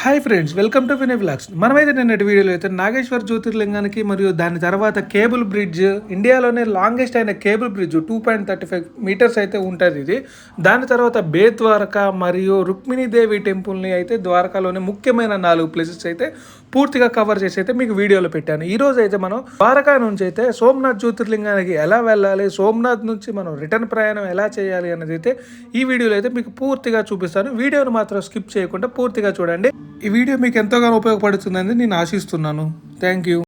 Hi friends welcome to Vinay vlogs మనమైతే నిన్నటి వీడియోలో అయితే నాగేశ్వర్ జ్యోతిర్లింగానికి మరియు దాని తర్వాత కేబుల్ బ్రిడ్జ్ ఇండియాలోనే లాంగెస్ట్ అయిన cable bridge two point thirty five metres అయితే ఉంటుంది ఇది. దాని తర్వాత బే ద్వారకా మరియు రుక్మిణీదేవి టెంపుల్ని అయితే ద్వారకాలోని ముఖ్యమైన నాలుగు ప్లేసెస్ అయితే పూర్తిగా కవర్ చేసి అయితే మీకు వీడియోలో పెట్టాను. ఈ రోజు అయితే మనం ద్వారకా నుంచి అయితే సోమనాథ్ జ్యోతిర్లింగానికి ఎలా వెళ్ళాలి సోమనాథ్ నుంచి మనం రిటర్న్ ప్రయాణం ఎలా చేయాలి అనేది అయితే ఈ వీడియోలో అయితే మీకు పూర్తిగా చూపిస్తాను. వీడియోను మాత్రం స్కిప్ చేయకుండా పూర్తిగా చూడండి. ఈ వీడియో మీకు ఎంతగానో ఉపయోగపడుతుందని నేను ఆశిస్తున్నాను. థ్యాంక్ యూ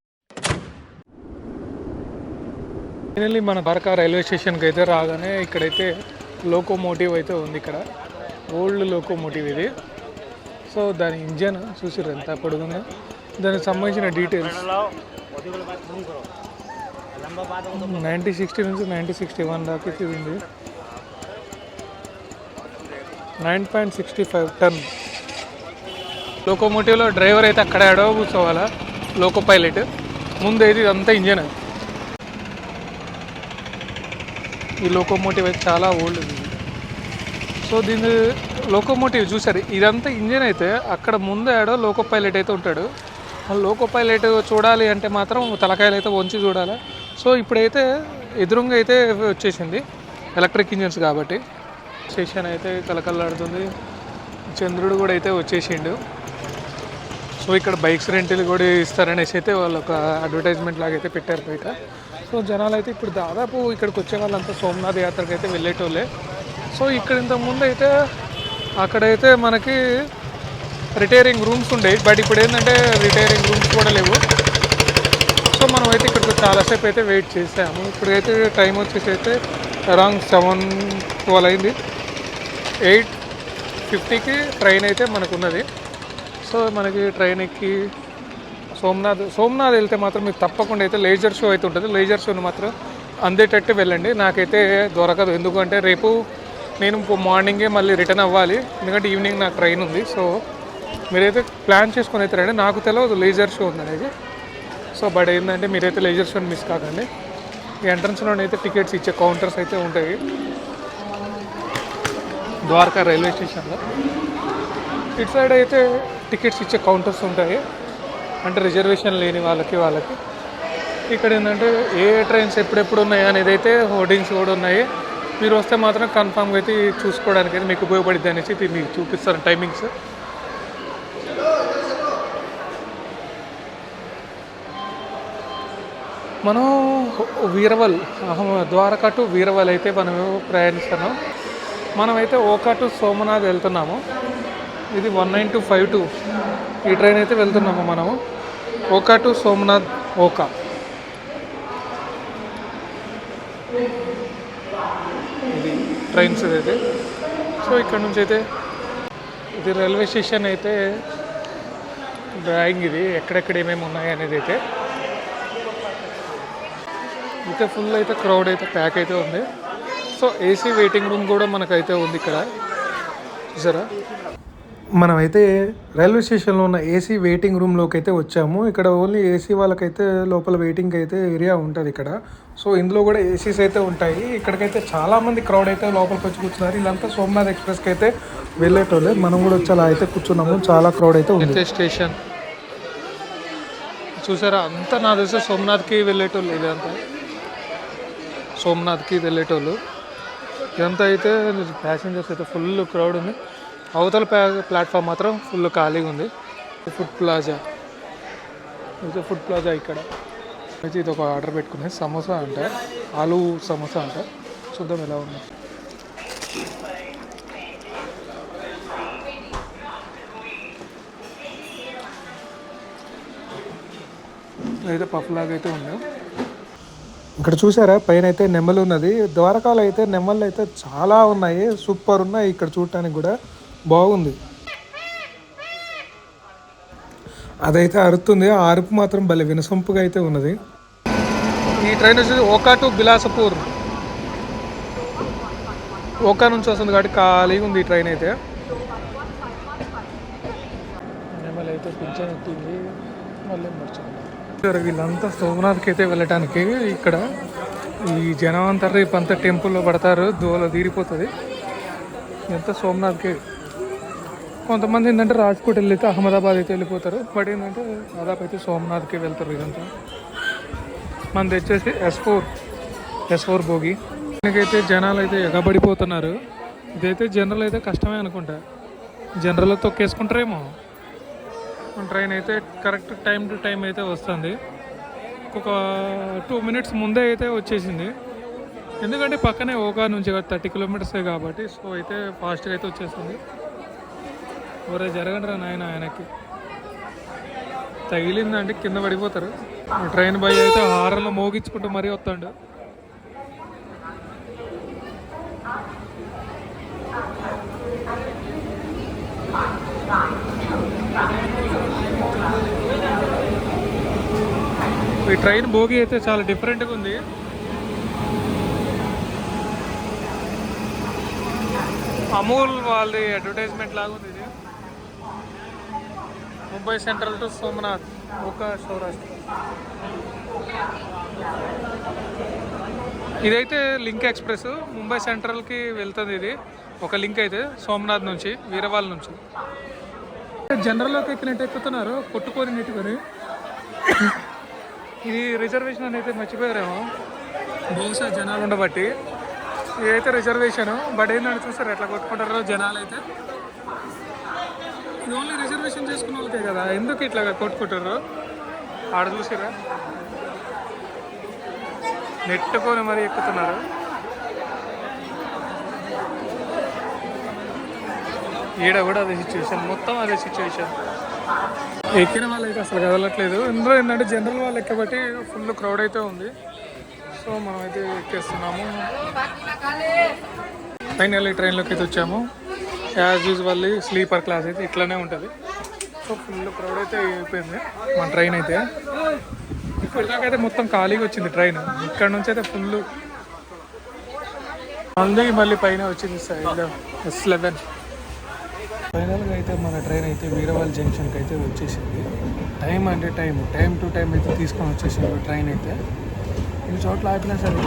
ఫైనల్లీ మన ద్వారకా రైల్వే స్టేషన్కి అయితే రాగానే ఇక్కడైతే లోకోమోటివ్ అయితే ఉంది ఇక్కడ. ఓల్డ్ లోకోమోటివ్ ఇది. సో దాని ఇంజన్ చూసిర్రు ఎంత పొడుగుందో. దానికి సంబంధించిన డీటెయిల్స్ నైన్టీ సిక్స్టీ నుంచి నైన్టీ సిక్స్టీ వన్ దాకా ఇది ఉంది nine point sixty five ton. లోకోమోటివ్లో driver అయితే అక్కడ ఎడవ కూర్చోవాలా? Loco pilot. ముందు అయితే ఇదంతా ఇంజన్ ఈ లోకోమోటివ్ అయితే చాలా ఓల్డ్ ఉంది సో దీని లోకోమోటివ్ చూసారు ఇదంతా ఇంజన్ అయితే అక్కడ ముందు ఆడో లోకో పైలట్ అయితే ఉంటాడు. లోకో పైలట్ చూడాలి అంటే మాత్రం తలకాయలు అయితే వంచి చూడాలి. సో ఇప్పుడైతే ఎదురుంగా అయితే వచ్చేసింది ఎలక్ట్రిక్ ఇంజన్స్ కాబట్టి. స్టేషన్ అయితే కలకల్లాడుతుంది. చంద్రుడు కూడా అయితే వచ్చేసిండు. సో ఇక్కడ బైక్స్ రెంట్లు కూడా ఇస్తారనేసి అయితే వాళ్ళు ఒక అడ్వర్టైజ్మెంట్ లాగా అయితే పెట్టారు బయట. సో జనాలు అయితే ఇప్పుడు దాదాపు ఇక్కడికి వచ్చే వాళ్ళంతా సోమనాథ్ యాత్రకి అయితే వెళ్ళేటోళ్ళే. సో ఇక్కడ ఇంతకుముందు అయితే అక్కడైతే మనకి రిటైరింగ్ రూమ్స్ ఉండేవి. బట్ ఇప్పుడు ఏంటంటే రిటైరింగ్ రూమ్స్ కూడా లేవు. సో మనం అయితే ఇక్కడ చాలాసేపు అయితే వెయిట్ చేసాము. ఇప్పుడైతే టైం వచ్చేసి అయితే అరౌండ్ సెవెన్ ట్వెల్వ్ అయింది. ఎయిట్ ఫిఫ్టీకి ట్రైన్ అయితే మనకు ఉన్నది సో మనకి ట్రైన్ ఎక్కి సోమనాథ్ సోమనాథ్ వెళ్తే మాత్రం మీకు తప్పకుండా అయితే లేజర్ షో అయితే ఉంటుంది. లేజర్ షోని మాత్రం అందేటట్టు వెళ్ళండి. నాకైతే దొరకదు. ఎందుకంటే రేపు నేను మార్నింగే మళ్ళీ రిటర్న్ అవ్వాలి. ఎందుకంటే ఈవినింగ్ నాకు ట్రైన్ ఉంది. సో మీరైతే ప్లాన్ చేసుకొని అయితే రండి. నాకు తెలియదు లేజర్ షో ఉందనేది. సో బట్ ఏంటంటే మీరైతే లేజర్ షోని మిస్ కాకండి. ఈ ఎంట్రన్స్లో అయితే టికెట్స్ ఇచ్చే కౌంటర్స్ అయితే ఉంటాయి. ద్వారకా రైల్వే స్టేషన్లో. ఇటు సైడ్ అయితే టికెట్స్ ఇచ్చే కౌంటర్స్ ఉంటాయి. అంటే రిజర్వేషన్ లేని వాళ్ళకి వాళ్ళకి. ఇక్కడ ఏంటంటే ఏ ట్రైన్స్ ఎప్పుడెప్పుడు ఉన్నాయి అనేది అయితే హోర్డింగ్స్ కూడా ఉన్నాయి. మీరు వస్తే మాత్రం కన్ఫామ్గా అయితే చూసుకోవడానికి అయితే మీకు ఉపయోగపడుద్ది అనేసి మీకు చూపిస్తారు టైమింగ్స్ మనం వీరవల్ ద్వారకా టు వీరవల్ అయితే మనం ప్రయాణిస్తున్నాం. మనమైతే ఓకా టు సోమనాథ్ వెళ్తున్నాము. ఇది one nine two five two. ఈ ట్రైన్ అయితే వెళ్తున్నాము మనము. Okay to Somnath okay. ఇది ట్రైన్స్ అయితే. సో ఇక్కడ నుంచి అయితే ఇది రైల్వే స్టేషన్ అయితే డ్రాయింగ్ ఇది ఎక్కడెక్కడ ఏమేమి ఉన్నాయి అనేది అయితే. అయితే ఫుల్ అయితే క్రౌడ్ అయితే ప్యాక్ అయితే ఉంది. సో ఏసీ వెయిటింగ్ రూమ్ కూడా మనకైతే ఉంది ఇక్కడ. చూసారా? మనమైతే రైల్వే స్టేషన్లో ఉన్న ఏసీ వెయిటింగ్ రూమ్లోకి అయితే వచ్చాము. ఇక్కడ ఓన్లీ ఏసీ వాళ్ళకైతే లోపల వెయిటింగ్ అయితే ఏరియా ఉంటుంది ఇక్కడ. సో ఇందులో కూడా ఏసీస్ అయితే ఉంటాయి. ఇక్కడికైతే చాలా మంది క్రౌడ్ అయితే లోపలికి వచ్చి కూర్చున్నారు. వీళ్ళంతా సోమనాథ్ ఎక్స్ప్రెస్కి అయితే వెళ్ళేటోళ్ళే. మనం కూడా వచ్చి అలా అయితే కూర్చున్నాము. చాలా క్రౌడ్ అయితే ఉంది. స్టేషన్. చూసారా? అంతా నా తెలిసి సోమనాథ్కి వెళ్ళేటోళ్ళు ఇదంతా. సోమనాథ్కి వెళ్ళేటోళ్ళు. ఇదంతా అయితే ప్యాసింజర్స్ అయితే ఫుల్ క్రౌడ్ ఉంది. అవతల ప్లా ప్లాట్ఫామ్ మాత్రం ఫుల్ ఖాళీగా ఉంది. ఫుడ్ ప్లాజా ఇది ఫుడ్ ప్లాజా ఇక్కడ. అయితే ఇది ఒక ఆర్డర్ పెట్టుకునే సమోసా అంట. ఆలు సమోసా అంట. చూద్దాం ఎలా ఉంది. అయితే పఫ్ లాగా అయితే ఉంది. ఇక్కడ చూసారా? పైన అయితే నెమ్మలు ఉన్నది. ద్వారకాలో అయితే నెమ్మలు అయితే చాలా ఉన్నాయి. సూపర్ ఉన్నాయి ఇక్కడ చూడటానికి కూడా. బాగుంది. అదైతే అరుతుంది. ఆ అరుపు మాత్రం భలే వినసొంపుగా అయితే ఉన్నది. ఈ ట్రైన్ వచ్చేసి ఓకా టు బిలాసపూర్ ఓకా నుంచి వస్తుంది కాబట్టి ఖాళీగా ఉంది ఈ ట్రైన్ అయితే. నెమలి అయితే మళ్ళీ మర్చింది వీళ్ళంతా సోమనాథ్కి అయితే వెళ్ళటానికి ఇక్కడ ఈ జనం అంతా రేపు అంతా టెంపుల్లో పడతారు. దోల తీరిపోతుంది. ఎంత సోమనాథ్కి? కొంతమంది ఏంటంటే రాజ్కోట్ వెళ్ళితే అహ్మదాబాద్ అయితే వెళ్ళిపోతారు. బట్ ఏంటంటే దాదాపు అయితే సోమనాథ్కి వెళ్తారు ఇదంతా మనది వచ్చేసి ఎస్ ఫోర్ ఎస్ ఫోర్ భోగి దీనికైతే జనాలు అయితే ఎగబడిపోతున్నారు. ఇదైతే జనరల్ అయితే కష్టమే అనుకుంటా. జనరల్ తొక్కేసుకుంటారేమో. ట్రైన్ అయితే కరెక్ట్ టైం టు టైం అయితే వస్తుంది. ఒక టూ మినిట్స్ ముందే అయితే వచ్చేసింది. ఎందుకంటే పక్కనే ఓకా నుంచి థర్టీ కిలోమీటర్సే కాబట్టి సో అయితే ఫాస్ట్గా అయితే వచ్చేస్తుంది ఒరే జరగండి రా నాయన ఆయనకి. తగిలిందంటే కింద పడిపోతారు. ట్రైన్ బై అయితే హారన్లో మోగించుకుంటూ మరీ వస్తాడు. ఈ ట్రైన్ భోగి అయితే చాలా డిఫరెంట్గా ఉంది. అమూల్ వాళ్ళది అడ్వర్టైజ్మెంట్ లాగా ఉంది ఇది. ముంబై సెంట్రల్ టు సోమనాథ్ ఒక సౌరాష్ట్ర. ఇదైతే లింక్ ఎక్స్ప్రెస్ ముంబై సెంట్రల్కి వెళ్తుంది ఇది. ఒక లింక్ అయితే సోమనాథ్ నుంచి వీరవాల్ నుంచి. జనరల్లోకి ఎక్కినట్టు ఎక్కుతున్నారు కొట్టుకొని నెట్టుకొని ఇది రిజర్వేషన్ అనేది అయితే మర్చిపోయారేమో. బహుశా జనాలు ఉండబట్టి. ఇదైతే రిజర్వేషన్ బట్ ఏంటంటే చూస్తారు ఎట్లా కొట్టుకుంటారో జనాలు అయితే ఇది ఓన్లీ రిజర్వేషన్ చేసుకున్న వాళ్ళకే కదా ఎందుకు ఇట్లా కొట్టుకుంటారు. ఆడ చూసిరా నెట్టుకొని మరీ ఎక్కుతున్నారు. ఈడ కూడా అదే సిచ్యువేషన్ మొత్తం అదే సిచ్యువేషన్ ఎక్కిన వాళ్ళు అయితే అసలు కదలట్లేదు. ఇందులో ఏంటంటే జనరల్ వాళ్ళు ఎక్కబట్టి ఫుల్ క్రౌడ్ అయితే ఉంది. సో మనం అయితే ఎక్కేస్తున్నాము. ఫైనల్లీ ట్రైన్లోకి అయితే వచ్చాము. యాజ్ యూజువల్లీ స్లీపర్ క్లాస్ అయితే ఇట్లానే ఉంటుంది. సో ఫుల్ క్రౌడ్ అయితే అయిపోయింది. మన ట్రైన్ అయితే. ఇప్పటిదాకైతే అయితే మొత్తం ఖాళీగా వచ్చింది ట్రైన్ ఇక్కడ నుంచి అయితే ఫుల్ మళ్ళీ మళ్ళీ పైన వచ్చింది సైడ్ ఎస్ లెవెన్ ఫైనల్గా అయితే మన ట్రైన్ అయితే వీరవాల్ జంక్షన్కి అయితే వచ్చేసింది. టైం అంటే టైం టైం టు టైం అయితే తీసుకొని వచ్చేసింది ట్రైన్ అయితే. ఇన్ని చోట్ల ఆపినా సరే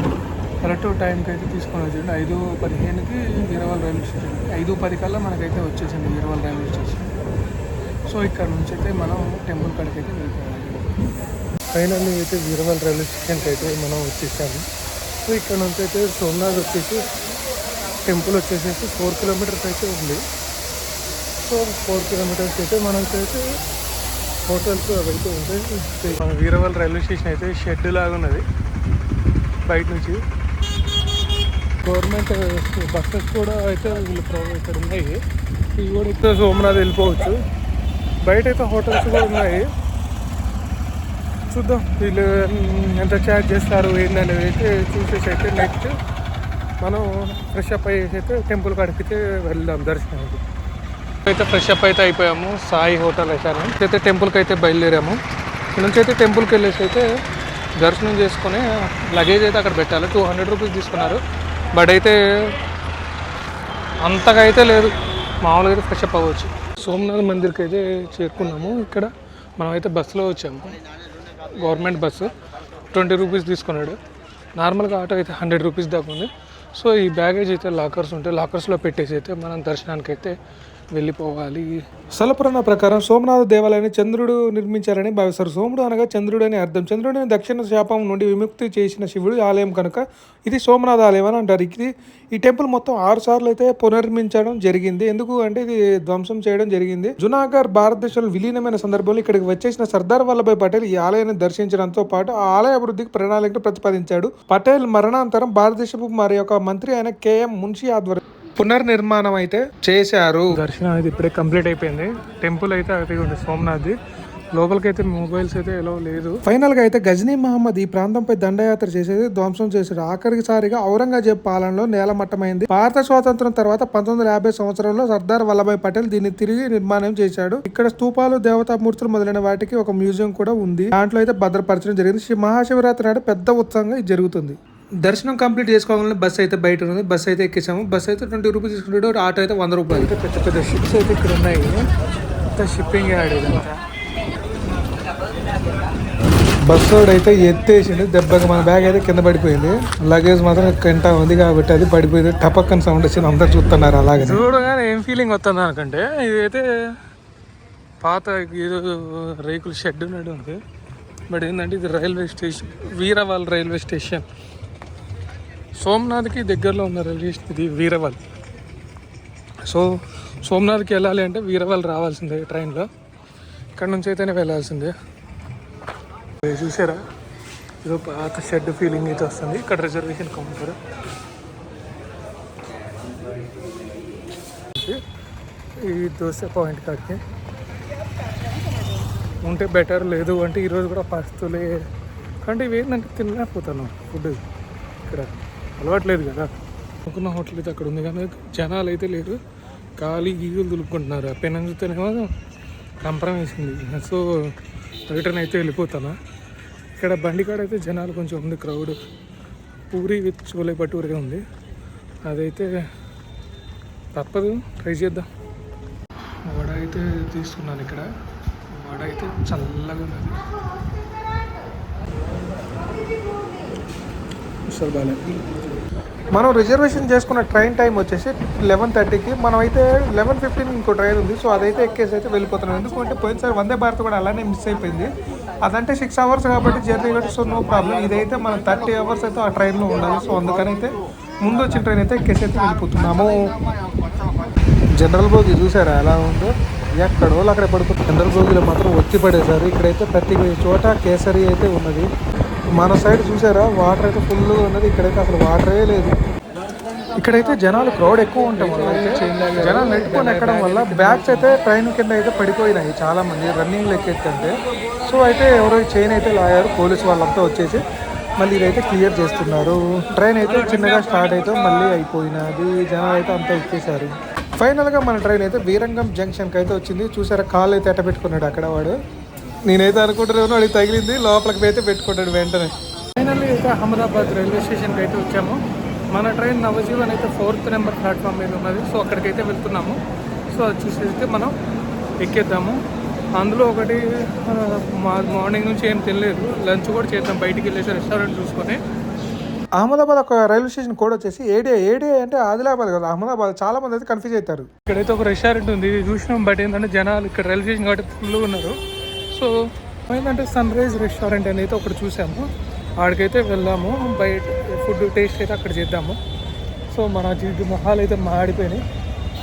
కరెక్ట్ టైంకి అయితే తీసుకొని వచ్చింది ఐదు పదిహేనుకి వీరవాల్ రైల్వే స్టేషన్ ఐదు పది కల్లా మనకైతే వచ్చేసింది వీరవాల్ రైల్వే స్టేషన్. సో ఇక్కడ నుంచి అయితే మనం టెంపుల్ కాడికి అయితే వెళ్ళిపోయాలి ఫైనల్లీ అయితే వీరవాల్ రైల్వే స్టేషన్కి అయితే మనం వచ్చేసాము. సో ఇక్కడ నుంచి అయితే సోమనాథ్ వచ్చేసి టెంపుల్ వచ్చేసేసి ఫోర్ కిలోమీటర్స్ అయితే ఉంది. సో ఫోర్ కిలోమీటర్స్ అయితే మనకైతే హోటల్స్ అవైతే ఉంటాయి మన వీరవల్ రైల్వే స్టేషన్ అయితే షెడ్ లాగా ఉన్నది. బయట నుంచి. గవర్నమెంట్ బస్సెస్ కూడా అయితే వీళ్ళు ప్రొవైడ్ ఇక్కడ ఉన్నాయి. ఇవి కూడా అయితే సోమనాథ్ వెళ్ళిపోవచ్చు. బయట అయితే హోటల్స్ కూడా ఉన్నాయి. చూద్దాం వీళ్ళు ఎంత ఛార్జ్ చేస్తారు ఏందనేది అయితే చూసేసి అయితే నెక్స్ట్ మనం ఫ్రెష్ అప్ అయ్యేసి అయితే టెంపుల్ కాడికి వెళ్దాం దర్శనానికి. అయితే ఫ్రెష్ అప్ అయితే అయిపోయాము. సాయి హోటల్ వేసాను అయితే టెంపుల్కి అయితే బయలుదేరాము. ఇక్కడ నుంచి అయితే టెంపుల్కి వెళ్ళేసి అయితే దర్శనం చేసుకుని లగేజ్ అయితే అక్కడ పెట్టాలి. టూ హండ్రెడ్ రూపీస్ తీసుకున్నారు. బట్ అయితే అంతగా అయితే లేదు. మామూలుగా అయితే ఫ్రెష్ అప్ అవ్వచ్చు. సోమనాథ్ మందిర్కి అయితే చేరుకున్నాము. ఇక్కడ మనం అయితే బస్సులో వచ్చాము. గవర్నమెంట్ బస్సు ట్వంటీ రూపీస్ తీసుకున్నాడు. నార్మల్గా ఆటో అయితే హండ్రెడ్ రూపీస్ దాకా ఉంది. సో ఈ బ్యాగేజ్ అయితే లాకర్స్ ఉంటే లాకర్స్లో పెట్టేసి అయితే మనం దర్శనానికి అయితే వెళ్ళిపోవాలి. స్థలపురాణ ప్రకారం సోమనాథ దేవాలయాన్ని చంద్రుడు నిర్మించారని భావిస్తారు. సోముడు అనగా చంద్రుడు అని అర్థం. చంద్రుడిని దక్షిణ శాపం నుండి విముక్తి చేసిన శివుడి ఆలయం కనుక ఇది సోమనాథ ఆలయం అని అంటారు. ఇది ఈ టెంపుల్ మొత్తం ఆరు సార్లు అయితే పునర్మించడం జరిగింది. ఎందుకు అంటే ఇది ధ్వంసం చేయడం జరిగింది. జునాగర్ భారతదేశంలో విలీనమైన సందర్భంలో ఇక్కడికి వచ్చేసిన సర్దార్ వల్లభాయ్ పటేల్ ఈ ఆలయాన్ని దర్శించడంతో పాటు ఆ ఆలయ అభివృద్ధికి ప్రణాళికను ప్రతిపాదించాడు. పటేల్ మరణాంతరం భారతదేశపు మరి యొక్క మంత్రి అయిన కేఎం మున్షి ఆధ్వర్యం పునర్నిర్మాణం అయితే చేశారు. దర్శనం అయితే ఇప్పుడే కంప్లీట్ అయిపోయింది. టెంపుల్ అయితే అది ఉంది సోమనాథ్ లోపలికి అయితే మొబైల్స్ అయితే ఎలా లేదు. ఫైనల్గా అయితే గజనీ మహమ్మద్ ఈ ప్రాంతంపై దండయాత్ర చేసేది ధ్వంసం చేశాడు. ఆఖరిసారిగా ఔరంగజేబ్ పాలనలో నేలమట్టమైంది. భారత స్వాతంత్రం తర్వాత పంతొమ్మిది వందల యాభై సంవత్సరంలో సర్దార్ వల్లభాయ్ పటేల్ దీన్ని తిరిగి నిర్మాణం చేశాడు. ఇక్కడ స్తూపాలు దేవతామూర్తులు మొదలైన వాటికి ఒక మ్యూజియం కూడా ఉంది. దాంట్లో అయితే భద్రపరచడం జరిగింది. శి- మహాశివరాత్రి నాడు పెద్ద ఉత్సవంగా ఇది జరుగుతుంది. దర్శనం కంప్లీట్ చేసుకోవాలని బస్ అయితే బయట ఉంది. బస్ అయితే ఎక్కేసాము. బస్ అయితే ట్వంటీ రూపీస్ తీసుకుంటాడు. ఆటో అయితే వంద రూపాయలు. పెద్ద పెద్ద షిప్స్ అయితే ఇక్కడ ఉన్నాయి. షిప్పింగ్ యాడ్ ఇదంతా. బస్సు అయితే ఎత్తేసిండు. దెబ్బకి మన బ్యాగ్ అయితే కింద పడిపోయింది. లగేజ్ మాత్రం కింట ఉంది కాబట్టి అది పడిపోయింది. టపక్కన సౌండ్ వచ్చింది. అందరు చూస్తున్నారు అలాగే చూడగానే ఏం ఫీలింగ్ వస్తుంది అనుకంటే ఇదైతే పాత ఏదో రేకుల షెడ్ ఉన్నట్టు ఉంది. బట్ ఏంటంటే ఇది railway station Veraval railway station. సోమనాథ్కి దగ్గరలో ఉన్న రైల్వే స్టేషన్ ఇది వీరవల్. సో సోమనాథ్కి వెళ్ళాలి అంటే వీరవల్ రావాల్సిందే ట్రైన్లో. ఇక్కడ నుంచి అయితేనే వెళ్ళాల్సిందే. చూసారా? ఇదో పాత షెడ్ ఫీలింగ్ అయితే వస్తుంది. ఇక్కడ రిజర్వేషన్ కౌంటర్. ఈ దోశ పాయింట్ కాడికి. ఉంటే బెటర్ లేదు అంటే ఈరోజు కూడా పరిస్థితులే అంటే ఇవి ఏంటంటే తినలేకపోతాను ఫుడ్ ఇక్కడ. అలవాట్లేదు కదా. అనుకున్న హోటల్ అయితే అక్కడ ఉంది కానీ జనాలు అయితే లేరు. ఖాళీ గీగులు దులుపుకుంటున్నారు. ఆ పెన్ చూస్తేనేమో సో రిటర్న్ అయితే వెళ్ళిపోతాను? ఇక్కడ బండి కాడ అయితే జనాలు కొంచెం ఉంది క్రౌడ్. పూరి విత్ చోలే భటూరే ఉంది. అదైతే తప్పదు. ట్రై చేద్దాం. వడ అయితే తీసుకున్నాను ఇక్కడ. వడ అయితే చల్లగా ఉన్నది అసలు బాగా మనం రిజర్వేషన్ చేసుకున్న ట్రైన్ టైం వచ్చేసి లెవెన్ థర్టీకి మనం అయితే లెవెన్ ఫిఫ్టీన్ ఇంకో ట్రైన్ ఉంది. సో అదైతే ఎక్కేసి అయితే వెళ్ళిపోతున్నాం. ఎందుకంటే పోయినసారి వందే భారత్ కూడా అలానే మిస్ అయిపోయింది. అదంటే సిక్స్ అవర్స్ కాబట్టి జర్నీ కాబట్టి సో నో ప్రాబ్లం ఇదైతే మనం థర్టీ అవర్స్ అయితే ఆ ట్రైన్లో ఉండాలి. సో అందుకని అయితే ముందు వచ్చిన ట్రైన్ అయితే ఎక్కేసి అయితే వెళ్ళిపోతున్నాము. జనరల్ బోగి చూసారా ఎలా ఉందో? ఎక్కడో అక్కడ పడుతుంది జనరల్ బోగిలో మాత్రం ఒత్తి పడేశారు ఇక్కడైతే ప్రతి చోట కేసరి అయితే ఉన్నది. మన సైడ్ చూసారా? వాటర్ అయితే ఫుల్ ఉన్నది. ఇక్కడైతే అసలు వాటరే లేదు. ఇక్కడైతే జనాలు క్రౌడ్ ఎక్కువ ఉంటాం వల్ల జనాలు నెట్టుకొని ఎక్కడం వల్ల బ్యాగ్స్ అయితే ట్రైన్ కింద అయితే పడిపోయినాయి చాలా మంది రన్నింగ్ లెక్కెత్తంటే సో అయితే ఎవరో చైన్ అయితే లాగారు. పోలీసు వాళ్ళంతా వచ్చేసి మళ్ళీ ఇదైతే క్లియర్ చేస్తున్నారు. ట్రైన్ అయితే చిన్నగా స్టార్ట్ అయితే మళ్ళీ అయిపోయినది. జనాలు అయితే అంతా ఎక్కేశారు. ఫైనల్గా మన ట్రైన్ అయితే వీరంగం జంక్షన్కి అయితే వచ్చింది. చూసారా? కాళ్ళు అయితే ఎట్ట పెట్టుకున్నాడు అక్కడ వాడు. నేనైతే అనుకుంటున్నాను వాడికి తగిలింది లోపలికి అయితే పెట్టుకుంటాడు వెంటనే. ఫైనల్లీ అయితే అహ్మదాబాద్ రైల్వే స్టేషన్కి అయితే వచ్చాము. మన ట్రైన్ నవజీవన్ అయితే ఫోర్త్ నెంబర్ ప్లాట్ఫామ్ మీద ఉన్నది. సో అక్కడికైతే వెళ్తున్నాము. సో అది చూసేస్తే మనం ఎక్కేద్దాము. అందులో ఒకటి మార్నింగ్ నుంచి ఏం తినలేదు. లంచ్ కూడా చేద్దాం. బయటికి వెళ్ళేసి రెస్టారెంట్ చూసుకొని. అహ్మదాబాద్ ఒక రైల్వే స్టేషన్ కోడ్ వచ్చేసి ఏడే ఏడే అంటే ఆదిలాబాద్ కదా. అహ్మదాబాద్ చాలా మంది అయితే కన్ఫ్యూజ్ అవుతారు. ఇక్కడైతే ఒక రెస్టారెంట్ ఉంది. ఇది చూసినాం బట్ ఏంటంటే జనాలు ఇక్కడ రైల్వే స్టేషన్ కాబట్టి ఫుల్గా ఉన్నారు. సో ఏంటంటే సన్ రైజ్ రెస్టారెంట్ అనేది అయితే ఒకటి చూసాము. ఆడికైతే వెళ్ళాము. బయట ఫుడ్ టేస్ట్ అయితే అక్కడ చేద్దాము. సో మన జీడి మొహాలు అయితే మాడిపోయినాయి.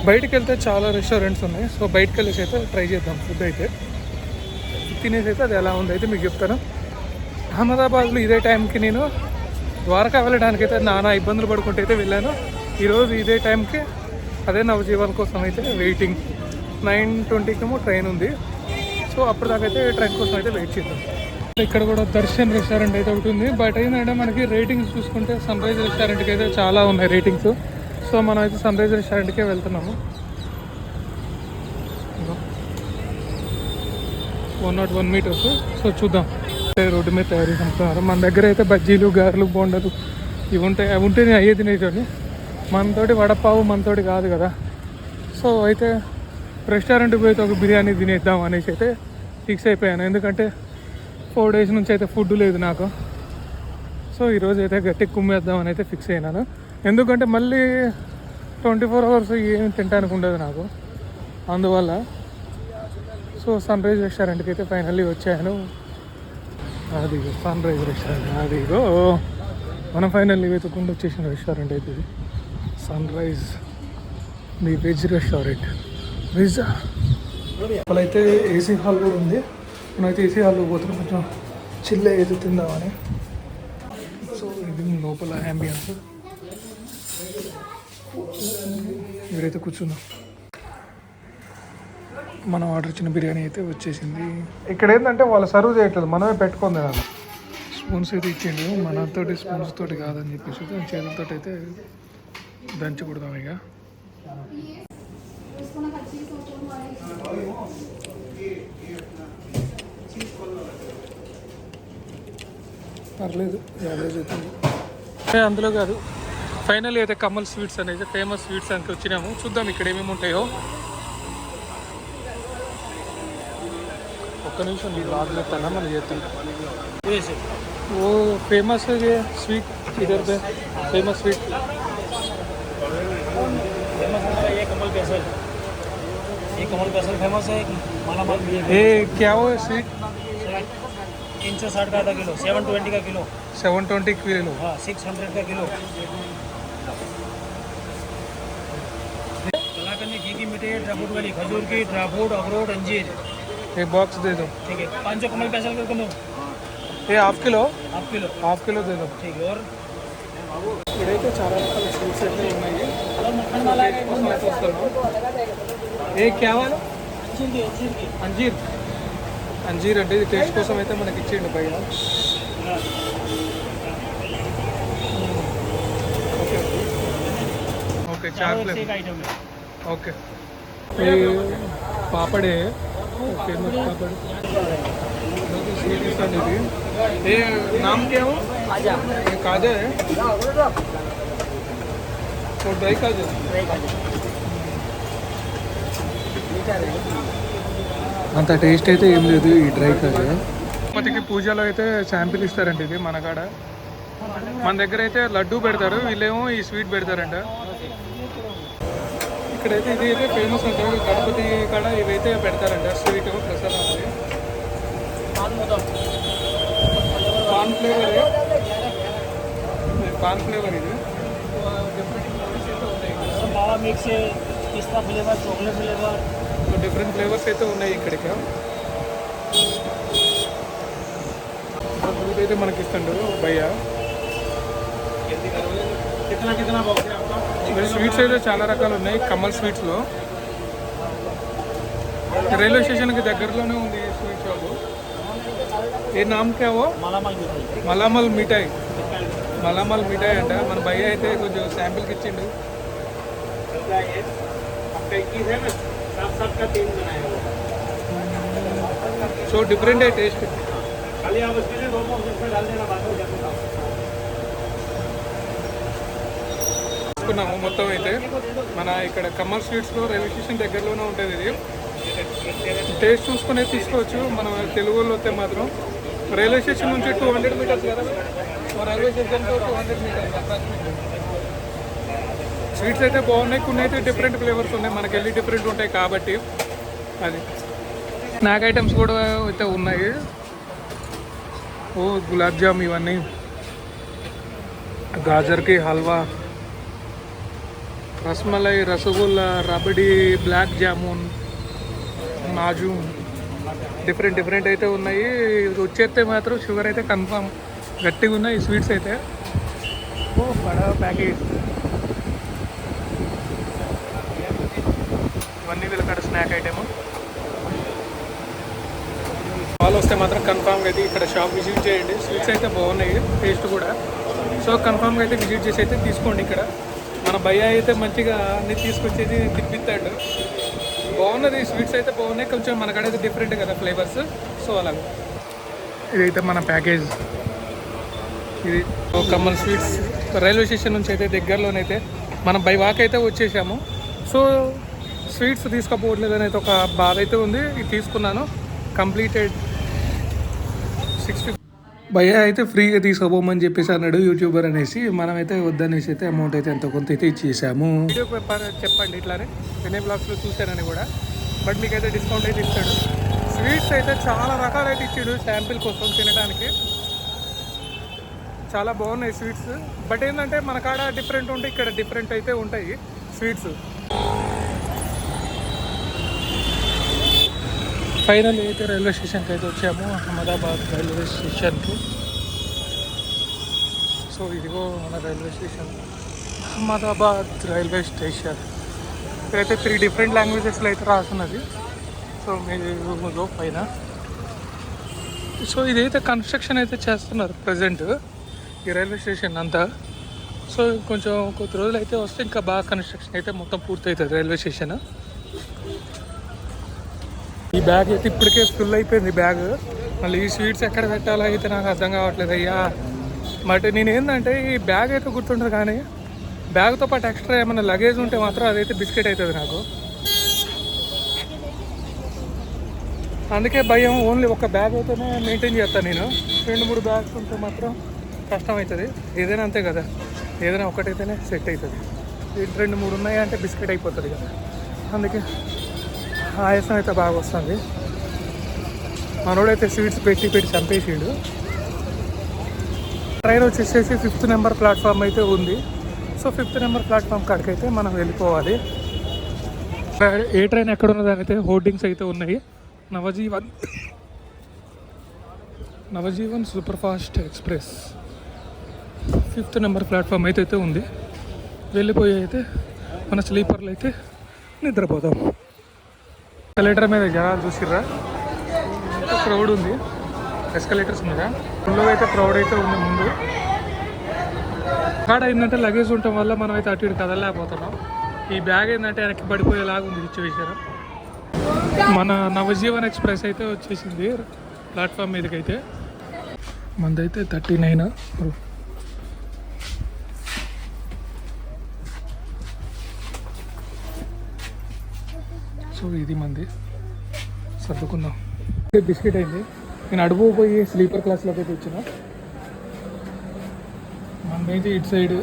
బయటికి వెళ్తే చాలా రెస్టారెంట్స్ ఉన్నాయి. సో బయటకు వెళ్ళేసి అయితే ట్రై చేద్దాం ఫుడ్ అయితే. తినేసి అయితే అది ఎలా ఉంది అయితే మీకు చెప్తాను. అహ్మదాబాద్లో ఇదే టైంకి నేను ద్వారకా వెళ్ళడానికి అయితే నానా ఇబ్బందులు పడుకుంటూ అయితే వెళ్ళాను. ఈరోజు ఇదే టైంకి అదే నవజీవన్ కోసం అయితే వెయిటింగ్ నైన్ ట్వంటీకేమో ట్రైన్ ఉంది. సో అప్పటిదాకా అయితే ట్రైన్ కోసం అయితే వెయిట్ చేద్దాం. ఇక్కడ కూడా దర్శన్ రెస్టారెంట్ అయితే ఒకటి ఉంది. బట్ ఏంటంటే మనకి రేటింగ్స్ చూసుకుంటే సన్ రైజ్ రెస్టారెంట్కి అయితే చాలా ఉన్నాయి రేటింగ్స్. సో మనం అయితే సన్ రైజ్ రెస్టారెంట్కే వెళ్తున్నాము one not one metres so చూద్దాం. రోడ్డు మీద తయారు చేస్తున్నారు. మన దగ్గర అయితే బజ్జీలు గారెలు బొండలు ఇవి ఉంటాయి. అవి ఉంటే నేను అయ్యే తినేటోని మనతోటి వడపావు మనతోటి కాదు కదా. సో అయితే రెస్టారెంట్కి పోయి ఒక బిర్యానీ తినేద్దాం అనేసి అయితే ఫిక్స్ అయిపోయాను. ఎందుకంటే ఫోర్ డేస్ నుంచి అయితే ఫుడ్ లేదు నాకు. సో ఈరోజు అయితే గట్టి కుమ్మేద్దాం అని అయితే ఫిక్స్ అయినాను. ఎందుకంటే మళ్ళీ ట్వంటీ ఫోర్ అవర్స్ ఏం తినడానికి ఉండదు నాకు. అందువల్ల సో సన్ రైజ్ రెస్టారెంట్కి అయితే ఫైనల్లీ వచ్చాను. అదిగో సన్ రైజ్ రెస్టారెంట్. అదిగో మనం ఫైనల్లీ వెతుకుండా వచ్చేసిన రెస్టారెంట్ అయితే ఇది. Sunrise the veg restaurant. అయితే ఏసీ హాల్ కూడా ఉంది. మనమైతే ఏసీ హాల్లో పోతున్నాం. కొంచెం చిల్ల ఏదో తిందామని. సో ఇది లోపల అంబియన్స్ ఇక్కడైతే కూర్చున్నాం. మనం ఆర్డర్ ఇచ్చిన బిర్యానీ అయితే వచ్చేసింది. ఇక్కడ ఏంటంటే వాళ్ళు సర్వ్ చేయట్లేదు. మనమే పెట్టుకుంది కదా స్పూన్స్ అయితే ఇచ్చిండు మనతోటి స్పూన్స్ తోటి కాదని చెప్పేసి దాని చేతులతో అయితే దంచకూడదాం ఇక. పర్లేదు అందులో కాదు. ఫైనల్ అయితే కమల్ స్వీట్స్ అనేది ఫేమస్ స్వీట్స్ అని వచ్చినాము. చూద్దాం ఇక్కడ ఏమేమి ఉంటాయో. ఒక్క నిమిషం మీరు ఆర్డర్ తన మనం చేస్తాను ఓ ఫేమస్ స్వీట్ ఇదర్ ఫేమస్ స్వీట్. कमल पेसल फेमस है एक माला माल भी है ये क्या वो स्वीट तीन सौ साठ का आधा किलो सेवन ट्वेंटी का किलो सेवन ट्वेंटी किलो हाँ सिक्स हंड्रेड का किलो कलाकंद में घी की मिठाई ड्राई फ्रूट वाली खजूर की ड्राई फ्रूट अखरोट अंजीर एक बॉक्स दे दो ठीक है पाँच सौ कमल पेसल कर दो ये half kilo half kilo half kilo दे दो ठीक है और ఇక్కడైతే చాలా రకాల స్వీట్స్ అయితే ఉన్నాయి और मक्खन वाला है కోసం అయితే వస్తున్నాం ఏ క్యావాలో अंजीर की अंजीर की అంజీర్ అంజీర్ అంటే ఇది టేస్ట్ కోసం అయితే మనకి ఇచ్చిండు భయ్య ఓకే ఓకే चारों చాక్లెట్ एक आइटम है ओके ये पापड़ है फेमस पापड़ स्वीट स्टॉल है ये नाम क्या हो आजा ये काजा है और ड्राई काजा అంత టేస్ట్ అయితే ఏం లేదు ఈ డ్రై కర్రీ తిరుపతికి పూజలో అయితే శాంపిల్ ఇస్తారండి ఇది మన కాడ. మన దగ్గర అయితే లడ్డు పెడతారు వీళ్ళేమో ఈ స్వీట్ పెడతారంట. ఇక్కడైతే ఇది అయితే ఫేమస్ ఉంటుంది గణపతి కాడ ఇవైతే పెడతారంట స్వీట్ ప్రసాదం పాన్ ఫ్లేవర్ పాన్ ఫ్లేవర్ ఇది. మిక్స్ పిస్తా flavour chocolate flavour so different flavours అయితే ఉన్నాయి ఇక్కడికి. ఫ్రూట్ అయితే మనకి ఇస్తుండ్రు భయ్యా. స్వీట్స్ అయితే చాలా రకాలు ఉన్నాయి కమల్ స్వీట్స్లో రైల్వే స్టేషన్కి దగ్గరలోనే ఉంది స్వీట్ షాపు ఏ నామకేవో మలామల్ మిఠాయి. మలామల్ మిఠాయి. అంట. మన భయ్య అయితే కొంచెం శాంపిల్కి ఇచ్చిండు. आपका इक्कीस है ना सात सात का तीन बनाया हुआ సో డిఫరెంట్ है టేస్ట్ खाली आप उसके लिए दो बॉक्स इसमें डाल देना बात हो जाएगा తీసుకున్నాము మొత్తం అయితే మన ఇక్కడ కమల్ స్వీట్స్లో రైల్వే స్టేషన్ దగ్గరలోనే ఉంటుంది ఇది టేస్ట్ చూసుకునే తీసుకోవచ్చు మన తెలుగులో వస్తే మాత్రం రైల్వే స్టేషన్ నుంచి టూ హండ్రెడ్ మీటర్స్ కదా మన railway station two hundred metres approximate sweets అయితే బాగున్నాయి. కొన్ని అయితే డిఫరెంట్ ఫ్లేవర్స్ ఉన్నాయి. మనకి వెళ్ళి డిఫరెంట్ ఉంటాయి కాబట్టి అది. స్నాక్ ఐటమ్స్ కూడా అయితే ఉన్నాయి. ఓ గులాబ్ జామ్ ఇవన్నీ. గాజర్కి హల్వా. రసమలై రసగుల్లా రబడి బ్లాక్ జామున్ మాజు డిఫరెంట్ డిఫరెంట్ అయితే ఉన్నాయి. ఇది వచ్చేస్తే మాత్రం షుగర్ అయితే కన్ఫామ్. గట్టిగా ఉన్నాయి స్వీట్స్ అయితే. ఓ బడా ప్యాకేజ్. ఇవన్నీ వీళ్ళకాడ స్నాక్ ఐటమ్ వాళ్ళు వస్తే మాత్రం కన్ఫామ్గా అయితే ఇక్కడ షాప్ విజిట్ చేయండి. స్వీట్స్ అయితే బాగున్నాయి టేస్ట్ కూడా. సో కన్ఫామ్గా అయితే విజిట్ చేసి అయితే తీసుకోండి ఇక్కడ. మన భయ్య అయితే మంచిగా అన్ని తీసుకొచ్చేది తిప్పిస్తాడు బాగున్నది స్వీట్స్ అయితే బాగున్నాయి. కొంచెం మనకడైతే డిఫరెంట్ కదా ఫ్లేవర్స్ సో అలాగే. ఇదైతే మన ప్యాకేజ్ ఇది కమ్మల్ స్వీట్స్ రైల్వే స్టేషన్ నుంచి అయితే దగ్గరలోనైతే మనం బై వాక్ అయితే వచ్చేసాము. సో స్వీట్స్ తీసుకపోవట్లేదు అనేది ఒక బాధ అయితే ఉంది. ఇది తీసుకున్నాను. కంప్లీటెడ్ సిక్స్ భయ్య అయితే ఫ్రీగా తీసుకోపోమని చెప్పేసి అన్నాడు యూట్యూబర్ అనేసి. మనమైతే వద్దనేసి అయితే అమౌంట్ అయితే ఎంత కొంత అయితే ఇచ్చేసాము. వీడియో చెప్పండి ఇట్లానే. వినయ్ బ్లాగ్స్లో చూశానని కూడా. బట్ మీకైతే డిస్కౌంట్ అయితే ఇస్తాడు స్వీట్స్ అయితే చాలా రకాలు అయితే ఇచ్చాడు శాంపిల్ కోసం తినడానికి. చాలా బాగున్నాయి స్వీట్స్. బట్ ఏంటంటే మన కాడ డిఫరెంట్ ఉంటాయి ఇక్కడ డిఫరెంట్ అయితే ఉంటాయి స్వీట్స్. ఫైనల్ అయితే రైల్వే స్టేషన్కి అయితే వచ్చాము అహ్మదాబాద్ రైల్వే స్టేషన్కి. సో ఇదిగో మన railway station Ahmedabad railway station. ఇక్కడైతే త్రీ డిఫరెంట్ లాంగ్వేజెస్లో అయితే రాస్తున్నది. సో మీరు పైన. సో ఇదైతే కన్స్ట్రక్షన్ అయితే చేస్తున్నారు ప్రజెంట్ ఈ రైల్వే స్టేషన్ అంతా. సో కొంచెం కొద్ది రోజులు అయితే వస్తే ఇంకా బాగా కన్స్ట్రక్షన్ అయితే మొత్తం పూర్తవుతుంది రైల్వే స్టేషన్. ఈ బ్యాగ్ అయితే ఇప్పటికే ఫుల్ అయిపోయింది బ్యాగ్. మళ్ళీ ఈ స్వీట్స్ ఎక్కడ పెట్టాలో అయితే నాకు అర్థం కావట్లేదు అయ్యా. బట్ నేనేందంటే ఈ బ్యాగ్ అయితే గుర్తుంటుంది కానీ బ్యాగ్తో పాటు ఎక్స్ట్రా ఏమైనా లగేజ్ ఉంటే మాత్రం అదైతే బిస్కెట్ అవుతుంది నాకు. అందుకే భయం ఓన్లీ ఒక బ్యాగ్ అయితేనే మెయింటైన్ చేస్తాను నేను. రెండు మూడు బ్యాగ్స్ ఉంటే మాత్రం కష్టం అవుతుంది ఏదైనా అంతే కదా. ఏదైనా ఒకటైతేనే సెట్ అవుతుంది రెండు మూడు ఉన్నాయి అంటే బిస్కెట్ అయిపోతుంది కదా. అందుకే ఆయాసం అయితే బాగా వస్తుంది. మనోడైతే స్వీట్స్ పెట్టి పెట్టి చంపేసిండు. ట్రైన్ వచ్చేసేసి ఫిఫ్త్ నెంబర్ ప్లాట్ఫామ్ అయితే ఉంది. సో ఫిఫ్త్ నెంబర్ ప్లాట్ఫామ్ కాడికైతే మనం వెళ్ళిపోవాలి. ఏ ట్రైన్ ఎక్కడ ఉన్నదానైతే అయితే హోర్డింగ్స్ అయితే ఉన్నాయి. Navjeevan. Navjeevan super fast express. Fifth number platform అయితే అయితే ఉంది. వెళ్ళిపోయి అయితే మన స్లీపర్లు అయితే నిద్రపోతాం. ఎస్కలేటర్ మీద జనాలు చూసిర్రా? ఎంత క్రౌడ్ ఉంది. ఎస్కలేటర్స్ మీద. ఫుల్గా అయితే క్రౌడ్ అయితే ఉంది ముందు. కాడ ఏంటంటే లగేజ్ ఉండటం వల్ల మనం అయితే అటు ఇటు కదలలేకపోతున్నాం. ఈ బ్యాగ్ ఏంటంటే వెనక్కి పడిపోయేలాగా ఉంది సిచ్యువేషన్ మన నవజీవన్ ఎక్స్ప్రెస్ అయితే వచ్చేసింది. ప్లాట్ఫామ్ మీదకి అయితే మందైతే థర్టీ నైన్ సో ఇది మంది. సర్దుకుందాం. బిస్కెట్ అయింది. నేను అడుగు పోయి స్లీపర్ క్లాస్లోకి అయితే వచ్చిన. మనమైతే ఇటు సైడ్.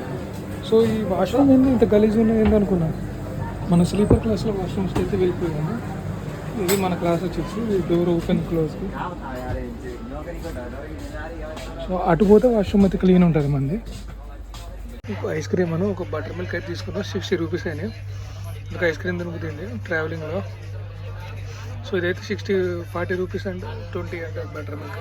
సో ఈ వాష్రూమ్ ఏంది? ఇంత గలీజ్ ఉన్నది అనుకున్నాను మన స్లీపర్ క్లాస్లో వాష్రూమ్స్కి అయితే వెళ్ళిపోయాము. ఇది మన క్లాస్ వచ్చేసి డోర్ ఓపెన్ క్లోజ్కి సో అటు పోతే వాష్రూమ్ అయితే క్లీన్ ఉంటుంది మంది. ఒక ఐస్ క్రీమ్ అని ఒక బటర్ మిల్క్ అయితే తీసుకున్నాం. సిక్స్టీ రూపీస్ అయినాయి. ఇంకా ఐస్ క్రీమ్ దొరుకుతుంది ట్రావెలింగ్లో. సో ఇదైతే sixty forty rupees and twenty అంటే better milk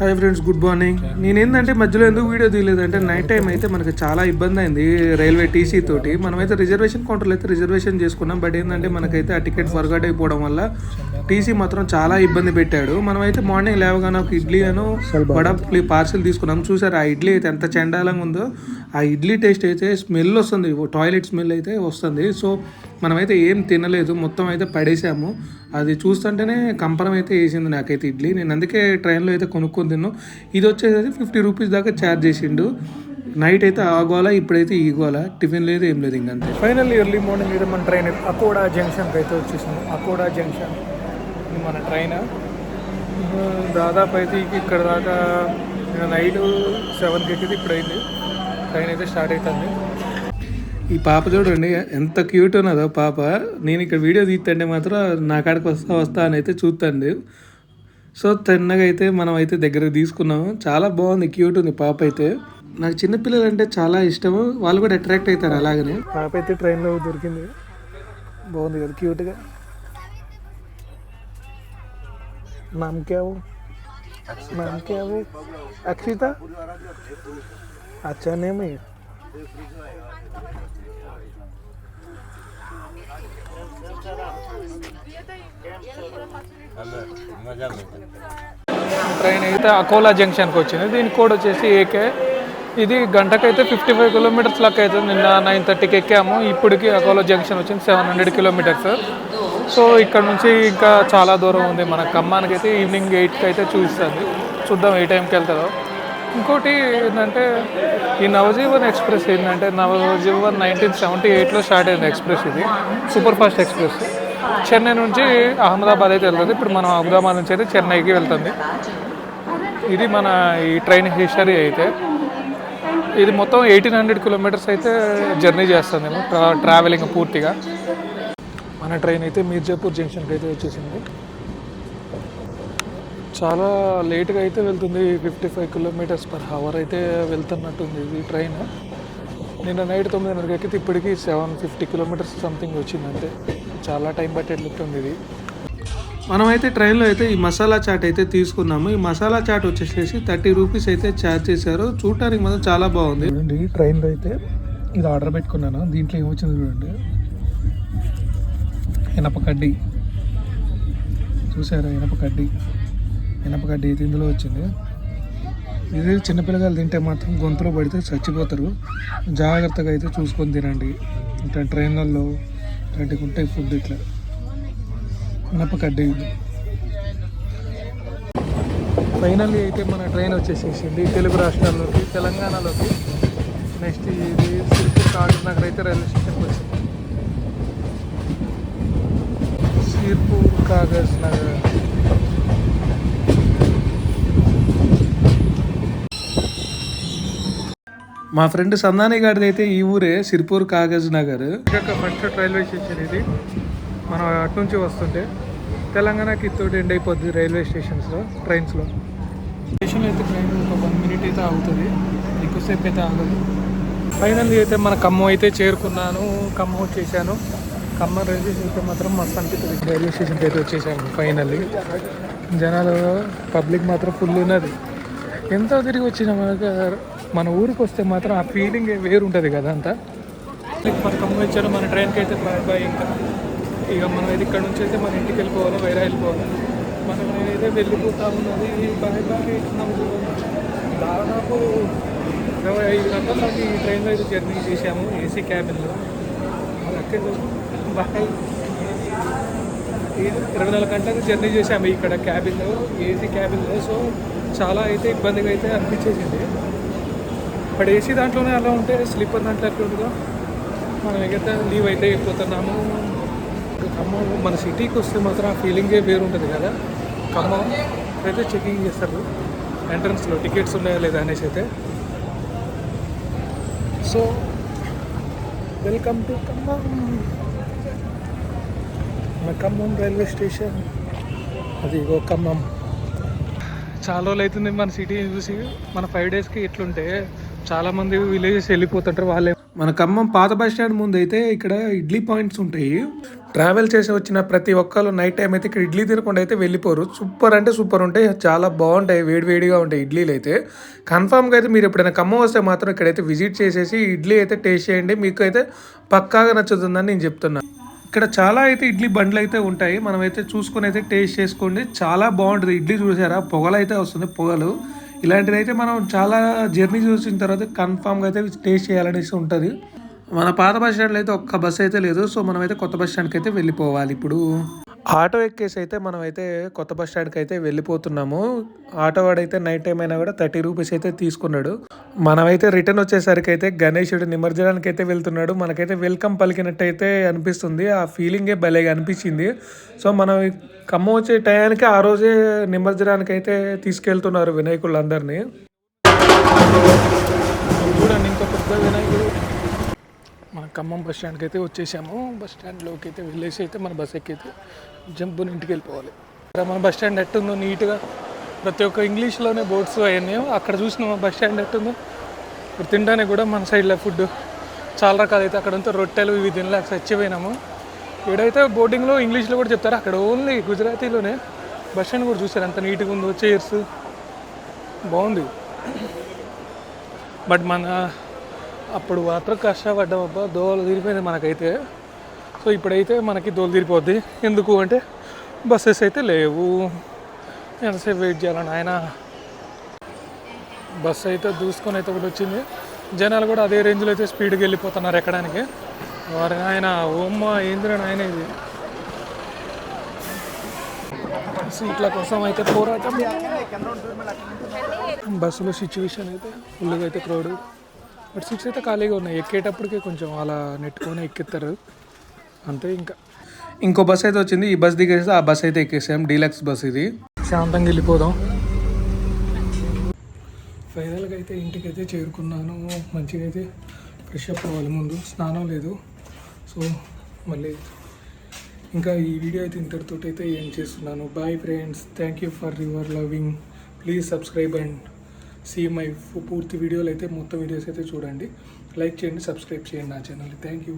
hi friends good morning. నేను ఏంటంటే మధ్యలో ఎందుకు వీడియో తీయలేదంటే నైట్ టైం అయితే మనకి చాలా ఇబ్బంది అయింది రైల్వే టీసీ తోటి. మనమైతే రిజర్వేషన్ కౌంటర్లో అయితే రిజర్వేషన్ చేసుకున్నాం. బట్ ఏంటంటే మనకైతే ఆ టికెట్ ఫర్గాట్ అయిపోవడం వల్ల టీసీ మాత్రం చాలా ఇబ్బంది పెట్టాడు. మనమైతే మార్నింగ్ లేవగానే ఒక ఇడ్లీ అను వడ పార్సిల్ తీసుకున్నాం. చూసారు ఆ ఇడ్లీ అయితే ఎంత చండాలంగా ఉందో. ఆ ఇడ్లీ టేస్ట్ అయితే స్మెల్ వస్తుంది. టాయిలెట్ స్మెల్ అయితే వస్తుంది. సో మనమైతే ఏం తినలేదు. మొత్తం అయితే పడేసాము. అది చూస్తుంటేనే కంపరం అయితే వేసింది నాకైతే ఇడ్లీ. నేను అందుకే ట్రైన్లో అయితే కొనుక్కొని తిన్నాను ఇది వచ్చేసి ఫిఫ్టీ రూపీస్ దాకా ఛార్జ్ చేసిండు. నైట్ అయితే ఆగోలా ఇప్పుడైతే ఈ టిఫిన్ లేదు ఏం లేదు ఇంకంతే ఫైనల్ ఎర్లీ మార్నింగ్ అయితే మన ట్రైన్ అకోడా జంక్షన్కి అయితే వచ్చేసింది. అకోడా జంక్షన్ మన ట్రైన్ దాదాపు అయితే ఇక్కడ దాకా నైట్ సెవెన్కి ఎక్కితే ఇప్పుడైంది. ట్రైన్ అయితే స్టార్ట్ అవుతుంది. ఈ పాప చూడండి ఎంత క్యూట్ ఉన్నదో పాప. నేను ఇక్కడ వీడియో తీస్తుంటే మాత్రం నా కాడికి వస్తా వస్తా అని అయితే చూస్తుంది సో తిన్నగా అయితే మనం అయితే దగ్గర తీసుకున్నాము. చాలా బాగుంది క్యూట్ ఉంది పాప అయితే. నాకు చిన్నపిల్లలు అంటే చాలా ఇష్టము. వాళ్ళు కూడా అట్రాక్ట్ అవుతారు అలాగనే. పాప అయితే ట్రైన్లో దొరికింది. బాగుంది కదా క్యూట్గా నామకేవు. నామకేవు. అక్షిత. అచ్చా నేమే ట్రైన్ అయితే అకోలా జంక్షన్కి వచ్చింది. దీని కోడ్ వచ్చేసి ఏకే ఇది గంటకైతే ఫిఫ్టీ ఫైవ్ కిలోమీటర్స్ లెక్క అవుతుంది. నిన్న నైన్ థర్టీకి ఎక్కాము. ఇప్పటికి అకోలా జంక్షన్ వచ్చింది సెవెన్ హండ్రెడ్ కిలోమీటర్స్ సో ఇక్కడ నుంచి ఇంకా చాలా దూరం ఉంది. మన ఖమ్మానికి అయితే ఈవినింగ్ ఎయిట్కి అయితే చూపిస్తుంది. చూద్దాం ఏ టైంకి వెళ్తుందో ఇంకోటి ఏంటంటే ఈ నవజీవన్ ఎక్స్ప్రెస్ ఏంటంటే నవజీవన్ నైన్టీన్ సెవెంటీ ఎయిట్లో స్టార్ట్ అయింది ఎక్స్ప్రెస్ ఇది సూపర్ ఫాస్ట్ ఎక్స్ప్రెస్. చెన్నై నుంచి అహ్మదాబాద్ అయితే వెళ్తుంది. ఇప్పుడు మనం అహ్మదాబాద్ నుంచి అయితే చెన్నైకి వెళ్తుంది. ఇది మన ఈ ట్రైన్ హిస్టరీ అయితే. ఇది మొత్తం ఎయిటీన్ హండ్రెడ్ కిలోమీటర్స్ అయితే జర్నీ చేస్తాను నేను ట్రావెలింగ్ పూర్తిగా. మన ట్రైన్ అయితే మీర్జాపూర్ జంక్షన్కి అయితే వచ్చేసింది. చాలా లేట్గా అయితే వెళ్తుంది. Fifty five kilometres per hour అయితే వెళ్తున్నట్టుంది ఇది ట్రైన్. నిన్న నైట్ తొమ్మిదిన్నరకి ఎక్కితే ఇప్పటికీ సెవెన్ ఫిఫ్టీ కిలోమీటర్స్ సంథింగ్ వచ్చిందంటే. చాలా టైం పట్టేట్లుంటుంది ఇది. మనమైతే ట్రైన్లో అయితే ఈ మసాలా చాట్ అయితే తీసుకున్నాము. ఈ మసాలా చాట్ వచ్చేసేసి థర్టీ రూపీస్ అయితే ఛార్జ్ చేశారు. చూడటానికి మాత్రం చాలా బాగుంది. చూడండి ట్రైన్లో అయితే ఇది ఆర్డర్ పెట్టుకున్నాను? దీంట్లో ఏమొచ్చింది చూడండి. ఇనప కడ్డీ. చూసారా? ఇనప కడ్డీ. మినపగడ్డి ఇది ఇందులో వచ్చింది. ఇది చిన్నపిల్లగాలు తింటే మాత్రం గొంతులో పడితే చచ్చిపోతారు. జాగ్రత్తగా అయితే చూసుకొని తినండి. ఇట్లా ట్రైన్లలో ఇట్లాంటివి ఉంటాయి ఫుడ్ ఇట్లా. మినపగడ్డి ఫైనల్లీ అయితే మన ట్రైన్ వచ్చేసేసింది తెలుగు రాష్ట్రాల్లోకి తెలంగాణలోకి. నెక్స్ట్ ఇది సిరిపూర్ కాగజ్ అయితే రైల్వే స్టేషన్కి వచ్చింది. సిర్పూర్ కాగజ్ నగర్. మా ఫ్రెండ్ సందాని గారిది అయితే ఈ ఊరే Sirpur Kagaz Nagar. First railway station ఇది. మనం అటు నుంచి వస్తుంటే తెలంగాణకి తోటి ఎండ్ అయిపోద్ది రైల్వే స్టేషన్స్లో ట్రైన్స్లో. స్టేషన్లో అయితే ట్రైన్ ఒక వన్ మినిట్ అయితే ఆగుతుంది. ఎక్కువసేపు అయితే ఆగదు. ఫైనల్లీ అయితే మన ఖమ్మం అయితే చేరుకున్నాను. ఖమ్మం వచ్చేసాను. ఖమ్మం రైల్వే స్టేషన్ మాత్రం మస్తు అనిపిస్తుంది. రైల్వే స్టేషన్కి అయితే వచ్చేసాను ఫైనల్లీ జనాలు పబ్లిక్ మాత్రం ఫుల్ ఉన్నది. ఎంతో తిరిగి వచ్చినా మనకు మన ఊరికి వస్తే మాత్రం ఆ ఫీలింగ్ వేరు ఉంటుంది కదా అంతా? మన ఖమ్మం మన ట్రైన్కి అయితే బాయ్ బాయ్ ఇంకా. ఇక మనం అయితే ఇక్కడ నుంచి అయితే మన ఇంటికి వెళ్ళిపోవాలి వైరా వెళ్ళిపోవాలి? మనం నేనైతే వెళ్ళిపోతా ఉన్నది బాయ్ బాయ్ దాదాపు ఇరవై ఐదు గంటల నాకు ఈ ట్రైన్లో అయితే జర్నీ చేసాము ఏసీ క్యాబిన్లో అక్కడ బాయ్ ఇరవై నాలుగు గంటలకు జర్నీ చేసాము ఇక్కడ క్యాబిన్లో ఏసీ క్యాబిన్లో సో చాలా అయితే ఇబ్బందిగా అయితే అనిపించేసింది. ఇప్పుడు ఏసీ దాంట్లోనే అలా ఉంటే స్లీపర్ దాంట్లో ఎట్లా ఉంటుందో? మనం ఎగితే లీవ్ అయితే అయిపోతున్నాము ఖమ్మం మన సిటీకి వస్తే మాత్రం ఆ ఫీలింగే వేరు ఉంటుంది కదా. ఖమ్మం అయితే చెకింగ్ చేస్తారు. ఎంట్రన్స్లో టికెట్స్ ఉన్నాయా లేదా అనేసి అయితే. So welcome to Khammam. మన ఖమ్మం రైల్వే స్టేషన్ అది ఇగో ఖమ్మం. చాలా రోజులు అవుతుంది మన సిటీ చూసి. మన ఫైవ్ డేస్కి ఎట్లుంటే చాలా మంది విలేజెస్ వెళ్ళిపోతుంటారు వాళ్ళే. మన ఖమ్మం పాత బస్ స్టాండ్ ముందు అయితే ఇక్కడ ఇడ్లీ పాయింట్స్ ఉంటాయి. ట్రావెల్ చేసి వచ్చిన ప్రతి ఒక్కరు నైట్ టైం అయితే ఇక్కడ ఇడ్లీ తినకుండా అయితే వెళ్ళిపోరు. సూపర్ అంటే సూపర్ ఉంటాయి చాలా బాగుంటాయి వేడివేడిగా ఉంటాయి ఇడ్లీలు అయితే. కన్ఫామ్గా అయితే మీరు ఎప్పుడైనా ఖమ్మం వస్తే మాత్రం ఇక్కడైతే విజిట్ చేసేసి ఇడ్లీ అయితే టేస్ట్ చేయండి. మీకు అయితే పక్కాగా నచ్చుతుందని నేను చెప్తున్నాను ఇక్కడ చాలా అయితే ఇడ్లీ బండ్లు అయితే ఉంటాయి. మనం అయితే చూసుకొని అయితే టేస్ట్ చేసుకోండి. చాలా బాగుంటుంది. ఇడ్లీ చూసారా? పొగలు అయితే వస్తుంది పొగలు. ఇలాంటిది అయితే మనం చాలా జర్నీ చూసిన తర్వాత కన్ఫామ్గా అయితే టేస్ట్ చేయాలనేసి ఉంటుంది. మన పాత బస్ స్టాండ్లో అయితే ఒక్క బస్ అయితే లేదు. సో మనం అయితే కొత్త బస్ స్టాండ్కి అయితే వెళ్ళిపోవాలి ఇప్పుడు. ఆటో ఎక్కేసి అయితే మనం అయితే కొత్త బస్ స్టాండ్కి అయితే వెళ్ళిపోతున్నాము. ఆటో వాడైతే నైట్ టైం అయినా కూడా థర్టీ రూపీస్ అయితే తీసుకున్నాడు. మనమైతే రిటర్న్ వచ్చేసరికి అయితే గణేశుడు నిమజ్జనానికి అయితే వెళ్తున్నాడు. మనకైతే వెల్కమ్ పలికినట్టు అయితే అనిపిస్తుంది. ఆ ఫీలింగే భలేగా అనిపించింది. సో మనం ఖమ్మం వచ్చే టయానికి ఆ రోజే నిమజ్జనానికి అయితే తీసుకెళ్తున్నారు వినాయకులందరినీ. చూడండి ఇంకో పెద్ద వినాయకుడు. మన ఖమ్మం బస్ స్టాండ్కి అయితే వచ్చేసాము. బస్ స్టాండ్లోకి అయితే వెళ్ళేసి అయితే మన బస్ ఎక్కితే జంపుని ఇంటికి వెళ్ళిపోవాలి. ఇక్కడ మన బస్ స్టాండ్ ఎట్టుందో నీట్గా ప్రతి ఒక్క ఇంగ్లీష్లోనే బోర్డ్స్ అవన్నీ అక్కడ చూసిన బస్ స్టాండ్ ఎట్టుందో. ఇప్పుడు తినడానికి కూడా మన సైడ్లో ఫుడ్ చాలా రకాలు అయితే అక్కడ రొట్టెలు ఇవి తినలేక చచ్చిపోయినాము. ఇక్కడైతే బోర్డింగ్లో ఇంగ్లీష్లో కూడా చెప్తారు అక్కడ ఓన్లీ గుజరాతీలోనే బస్ స్టాండ్ కూడా చూసారు ఎంత నీట్గా ఉందో చైర్స్. బాగుంది. బట్ మన అప్పుడు మాత్రం కష్టపడ్డాం అబ్బా తిరిగిపోయింది తీరిపోయింది మనకైతే. సో ఇప్పుడైతే మనకి దోలు ఎందుకు అంటే బస్సెస్ అయితే లేవు. ఎంతసేపు వెయిట్ చేయాలని ఆయన బస్సు అయితే దూసుకొని అయితే ఒకటి వచ్చింది. జనాలు కూడా అదే రేంజ్లో అయితే స్పీడ్గా వెళ్ళిపోతున్నారు ఎక్కడానికి. వారి ఆయన ఓమ్మ ఏంద్ర ఆయన ఇది? సీట్ల కోసం అయితే పోరాటం. బస్సులో సిచ్యువేషన్ అయితే ఫుల్గా అయితే క్రౌడ్ బట్ సీట్స్ అయితే ఖాళీగా ఉన్నాయి. ఎక్కేటప్పటికే కొంచెం అలా నెట్టుకొని ఎక్కిస్తారు అంతే ఇంకా ఇంకో బస్ అయితే వచ్చింది. ఈ బస్ దిగేస్తే ఆ బస్ అయితే ఎక్కేసాం డీలక్స్ బస్ ఇది. శాంతంగా వెళ్ళిపోదాం. ఫైనల్గా అయితే ఇంటికి అయితే చేరుకున్నాను. మంచిగా అయితే ఫ్రెష్ అప్ అవ్వాలి ముందు. స్నానం లేదు. సో మళ్ళీ ఇంకా ఈ వీడియో అయితే ఇంతటితో అయితే ఏం చేస్తున్నాను. Bye friends thank you for your loving please subscribe and see my పూర్తి వీడియోలు అయితే మొత్తం వీడియోస్ అయితే చూడండి. లైక్ చేయండి సబ్స్క్రైబ్ చేయండి నా ఛానల్ థ్యాంక్ యూ